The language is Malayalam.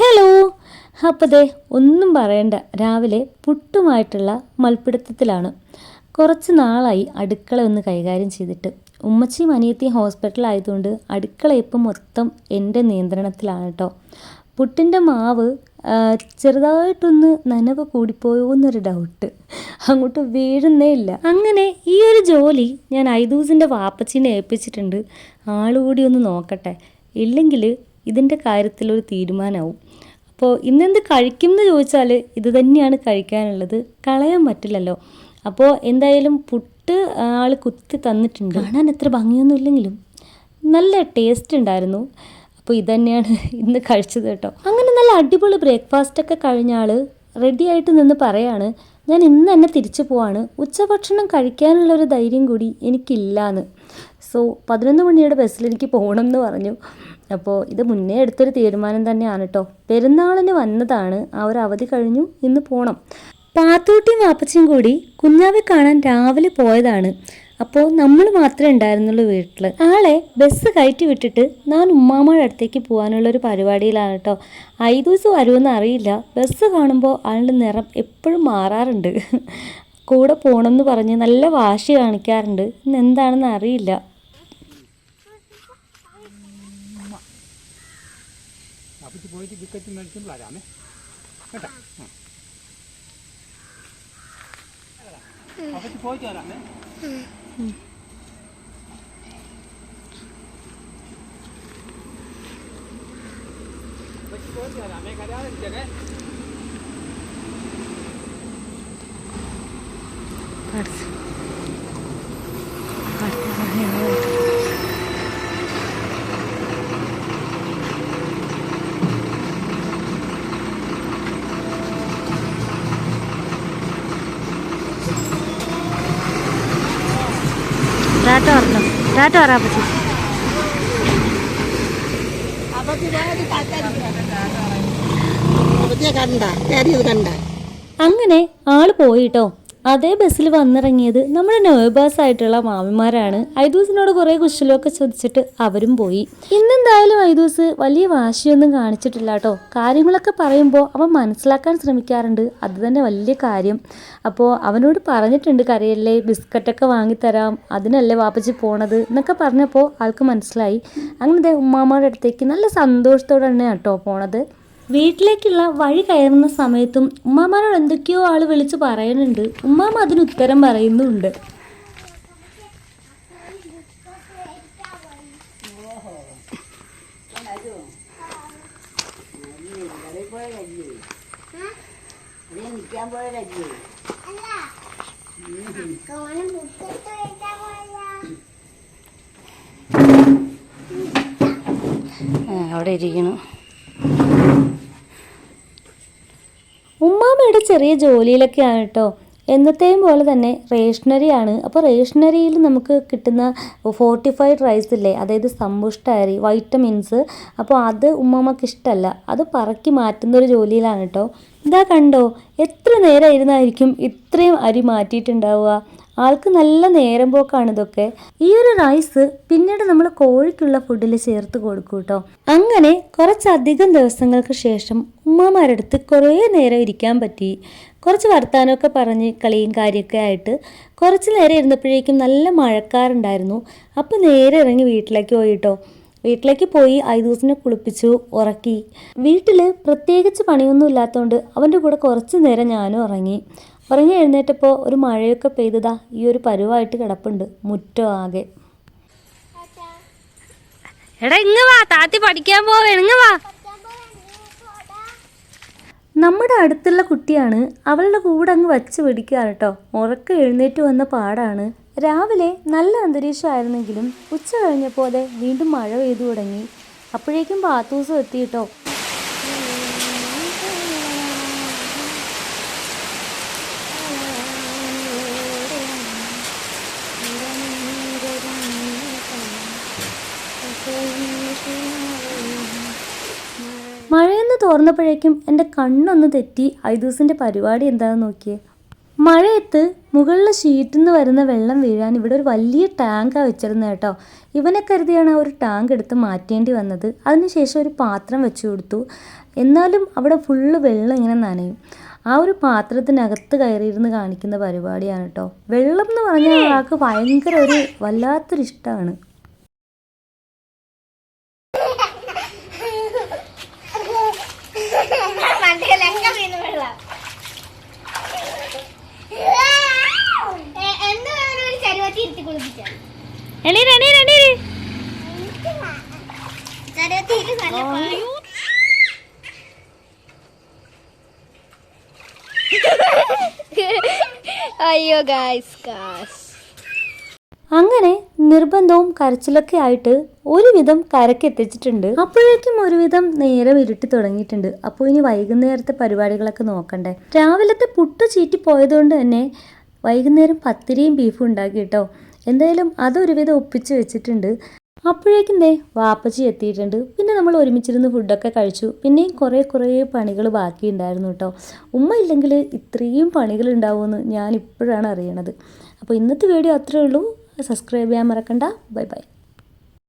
ഹലോ. അപ്പോൾ ഒന്നും പറയണ്ട. രാവിലെ പുട്ടുമായിട്ടുള്ള മൽപ്പിടുത്തത്തിലാണ് കുറച്ച് നാളായി അടുക്കള ഒന്ന് കൈകാര്യം ചെയ്തിട്ട്. ഉമ്മച്ചിയും അനിയത്തിയും ഹോസ്പിറ്റലായതുകൊണ്ട് അടുക്കള ഇപ്പം മൊത്തം എന്റെ നിയന്ത്രണത്തിലാണ് കേട്ടോ പുട്ടിന്റെ മാവ് ചെറുതായിട്ടൊന്ന് നനവ് കൂടിപ്പോയോ എന്നൊരു ഡൗട്ട് അങ്ങോട്ട് വീഴുന്നേ ഇല്ല. അങ്ങനെ ഈ ഒരു ജോലി ഞാൻ ഐദൂസിന്റെ വാപ്പച്ചീനെ ഏൽപ്പിച്ചിട്ടുണ്ട്. ആളുകൂടി ഒന്ന് നോക്കട്ടെ. ഇല്ലെങ്കിൽ ഇതിന്റെ കാര്യത്തിലൊരു തീരുമാനമാവും അപ്പോൾ ഇന്നെന്ത് കഴിക്കും എന്ന് ചോദിച്ചാൽ ഇത് തന്നെയാണ് കഴിക്കാനുള്ളത്. കളയാൻ പറ്റില്ലല്ലോ. അപ്പോൾ എന്തായാലും പുട്ട് ആൾ കുത്തി തന്നിട്ടുണ്ട്. കാണാൻ എത്ര ഭംഗിയൊന്നും ഇല്ലെങ്കിലും. നല്ല ടേസ്റ്റ് ഉണ്ടായിരുന്നു. അപ്പോൾ ഇതന്നെയാണ് ഇന്ന് കഴിച്ചത് കേട്ടോ. അങ്ങനെ നല്ല അടിപൊളി ബ്രേക്ക്ഫാസ്റ്റൊക്കെ കഴിഞ്ഞ ആൾ റെഡി ആയിട്ട് നിന്ന് പറയാണ് ഞാൻ ഇന്ന് തന്നെ തിരിച്ചു പോവാണ്. ഉച്ചഭക്ഷണം കഴിക്കാനുള്ള ഒരു ധൈര്യം കൂടി എനിക്കില്ലാന്ന്. സോ പതിനൊന്ന് മണിയുടെ ബസ്സിൽ എനിക്ക് പോകണം എന്ന് പറഞ്ഞു. അപ്പോൾ ഇത് മുന്നേ എടുത്തൊരു തീരുമാനം തന്നെയാണ് കേട്ടോ പെരുന്നാളിന് വന്നതാണ്. ആ ഒരു അവധി കഴിഞ്ഞു. ഇന്ന് പോകണം പാത്തൂട്ടിയും വാപ്പച്ചയും കൂടി കുഞ്ഞാവെ കാണാൻ രാവിലെ പോയതാണ്. അപ്പോൾ നമ്മൾ മാത്രമേ ഉണ്ടായിരുന്നുള്ളൂ വീട്ടിൽ ആളെ ബസ് കയറ്റി വിട്ടിട്ട് ഞാൻ ഉമ്മാമ്മയുടെ അടുത്തേക്ക് പോകാനുള്ള ഒരു പരിപാടിയിലാണ് കേട്ടോ ഐదు ദിവസം വരുമെന്ന് അറിയില്ല. ബസ് കാണുമ്പോൾ ആളുടെ നിറം എപ്പോഴും മാറാറുണ്ട്. കൂടെ പോകണമെന്ന് പറഞ്ഞ് നല്ല വാശി കാണിക്കാറുണ്ട്. ഇന്ന് എന്താണെന്ന് അറിയില്ല. അപ്പച്ചി പോയിട്ട് വിക്കറ്റ് മേടിച്ചുകൊണ്ട് വരാമേ കേട്ടോ അപ്പച്ചി പോയിട്ട് വരാമേ അപ്പച്ചി പോയിട്ട് വരാമേ കരാതിരിക്കണേ ടാറ്റ പറഞ്ഞു ടാറ്റ പറ പറ്റി? കണ്ട. കണ്ട. അങ്ങനെ ആൾ പോയിട്ടോ അതേ ബസ്സിൽ വന്നിറങ്ങിയത് നമ്മുടെ നേബേഴ്സ് ആയിട്ടുള്ള മാമിമാരാണ്. ഐദൂസിനോട് കുറേ കുശലമൊക്കെ ചോദിച്ചിട്ട് അവരും പോയി. ഇന്നെന്തായാലും ഐദൂസ് വലിയ വാശിയൊന്നും കാണിച്ചിട്ടില്ല കേട്ടോ കാര്യങ്ങളൊക്കെ പറയുമ്പോൾ അവൻ മനസ്സിലാക്കാൻ ശ്രമിക്കാറുണ്ട്. അത് തന്നെ വലിയ കാര്യം. അപ്പോൾ അവനോട് പറഞ്ഞിട്ടുണ്ട് കരയല്ലേ ബിസ്ക്കറ്റൊക്കെ വാങ്ങിത്തരാം അതിനല്ലേ വാപ്പച്ചി പോണത് എന്നൊക്കെ പറഞ്ഞപ്പോൾ ആൾക്ക് മനസ്സിലായി. അങ്ങനെ ഉമ്മാമ്മയുടെ അടുത്തേക്ക് നല്ല സന്തോഷത്തോടെ തന്നെയാണ് കേട്ടോ പോണത്. വീട്ടിലേക്കുള്ള വഴി കയറുന്ന സമയത്തും ഉമ്മാമാനോട് എന്തൊക്കെയോ ആൾ വിളിച്ച് പറയുന്നുണ്ട്. ഉമ്മാമ അതിന് ഉത്തരം പറയുന്നുണ്ട്. അവിടെ ഇരിക്കണം ഉമ്മാമയുടെ ചെറിയ ജോലിയിലൊക്കെയാണ് കേട്ടോ. എന്നത്തെയും പോലെ തന്നെ റേഷനറിയാണ്. അപ്പോൾ റേഷനറിയിൽ നമുക്ക് കിട്ടുന്ന ഫോർട്ടിഫൈഡ് റൈസ് ഇല്ലേ അതായത് സമ്പുഷ്ട അരി വൈറ്റമിൻസ് അപ്പോൾ അത് ഉമ്മാമ്മക്ക് ഇഷ്ടമല്ല അത് പറക്കി മാറ്റുന്ന ഒരു ജോലിയിലാണ് കേട്ടോ. ഇതാ കണ്ടോ എത്ര നേരം ഇരുന്നായിരിക്കും ഇത്രയും അരി മാറ്റിയിട്ടുണ്ടാവുക? ആൾക്ക് നല്ല നേരം പോക്കാണ് ഇതൊക്കെ. ഈ ഒരു റൈസ് പിന്നീട് നമ്മൾ കോഴിക്കുള്ള ഫുഡിൽ ചേർത്ത് കൊടുക്കും കേട്ടോ അങ്ങനെ കുറച്ചധികം ദിവസങ്ങൾക്ക് ശേഷം ഉമ്മമാരടുത്ത് കുറേ നേരം ഇരിക്കാൻ പറ്റി. കുറച്ച് വർത്താനമൊക്കെ പറഞ്ഞ് കളിയും കാര്യമൊക്കെ ആയിട്ട് കുറച്ച് നേരം ഇരുന്നപ്പോഴേക്കും നല്ല മഴക്കാറുണ്ടായിരുന്നു. അപ്പോൾ നേരെ ഇറങ്ങി വീട്ടിലേക്ക് പോയി കേട്ടോ വീട്ടിലേക്ക് പോയി ഐദൂസിനെ കുളിപ്പിച്ചു ഉറക്കി. വീട്ടിൽ പ്രത്യേകിച്ച് പണിയൊന്നും ഇല്ലാത്തതുകൊണ്ട് അവന്റെ കൂടെ കുറച്ച് നേരം ഞാനും ഉറങ്ങി. ഉറങ്ങി എഴുന്നേറ്റപ്പോൾ ഒരു മഴയൊക്കെ പെയ്തതാ ഈ ഒരു പരുവായിട്ട് കിടപ്പുണ്ട് മുറ്റോ ആകെ. എടാ ഇങ്ങ് വാ താത്തി പഠിക്കാൻ ഇങ്ങ് വാ. നമ്മുടെ അടുത്തുള്ള കുട്ടിയാണ് അവളുടെ കൂടെ അങ്ങ് വച്ച് പിടിക്കുക കേട്ടോ ഉറക്കം എഴുന്നേറ്റ് വന്ന പാടാണ്. രാവിലെ നല്ല അന്തരീക്ഷമായിരുന്നെങ്കിലും ഉച്ച കഴിഞ്ഞപ്പോൾ അതെ വീണ്ടും മഴ പെയ്തു തുടങ്ങി. അപ്പോഴേക്കും പാത്തൂസം എത്തി മഴയെന്ന് മഴയൊന്ന് തോർന്നപ്പോഴേക്കും എന്റെ കണ്ണൊന്ന് തെറ്റി. ഐദൂസിന്റെ പരിപാടി എന്താണെന്ന് നോക്കിയേ. മഴയത്ത് മുകളിലെ ഷീറ്റിൽ നിന്ന് വരുന്ന വെള്ളം വീഴാൻ ഇവിടെ ഒരു വലിയ ടാങ്കാണ് വെച്ചിരുന്നത് കേട്ടോ. ഇവനെ കരുതിയാണ് ആ ഒരു ടാങ്ക് എടുത്ത് മാറ്റേണ്ടി വന്നത്. അതിനുശേഷം ഒരു പാത്രം വെച്ചു കൊടുത്തു. എന്നാലും അവിടെ ഫുള്ള് വെള്ളം ഇങ്ങനെ നനയും. ആ ഒരു പാത്രത്തിനകത്ത് കയറിയിരുന്ന് കാണിക്കുന്ന പരിപാടിയാണ് കേട്ടോ. വെള്ളം എന്ന് പറഞ്ഞാൽ ആൾക്ക് ഭയങ്കര ഒരു വല്ലാത്തൊരു ഇഷ്ടമാണ് അയ്യോ ഗായ്സ് ഗായ്സ് അങ്ങനെ നിർബന്ധവും കരച്ചിലൊക്കെ ആയിട്ട് ഒരുവിധം കരക്ക് എത്തിച്ചിട്ടുണ്ട് അപ്പോഴേക്കും ഒരുവിധം നേരം ഇരുട്ടി തുടങ്ങിയിട്ടുണ്ട്. അപ്പോൾ ഇനി വൈകുന്നേരത്തെ പരിപാടികളൊക്കെ നോക്കണ്ടേ. രാവിലത്തെ പുട്ട് ചീറ്റി പോയതുകൊണ്ട് തന്നെ വൈകുന്നേരം പത്തിരിയും ബീഫും ഉണ്ടാക്കി കേട്ടോ. എന്തായാലും അതൊരുവിധം ഒപ്പിച്ച് വെച്ചിട്ടുണ്ട്. അപ്പോഴേക്കും ദേ വാപ്പച്ചി എത്തിയിട്ടുണ്ട്. പിന്നെ നമ്മൾ ഒരുമിച്ചിരുന്ന് ഫുഡൊക്കെ കഴിച്ചു. പിന്നെയും കുറേ കുറേ പണികൾ ബാക്കിയുണ്ടായിരുന്നു കേട്ടോ. ഉമ്മ ഇല്ലെങ്കിൽ ഇത്രയും പണികൾ ഉണ്ടാവുമെന്ന് ഞാൻ ഇപ്പോഴാണ് അറിയണത്. അപ്പോൾ ഇന്നത്തെ വീഡിയോ അത്രേ ഉള്ളൂ. സബ്സ്ക്രൈബ് ചെയ്യാൻ മറക്കണ്ട. Bye bye.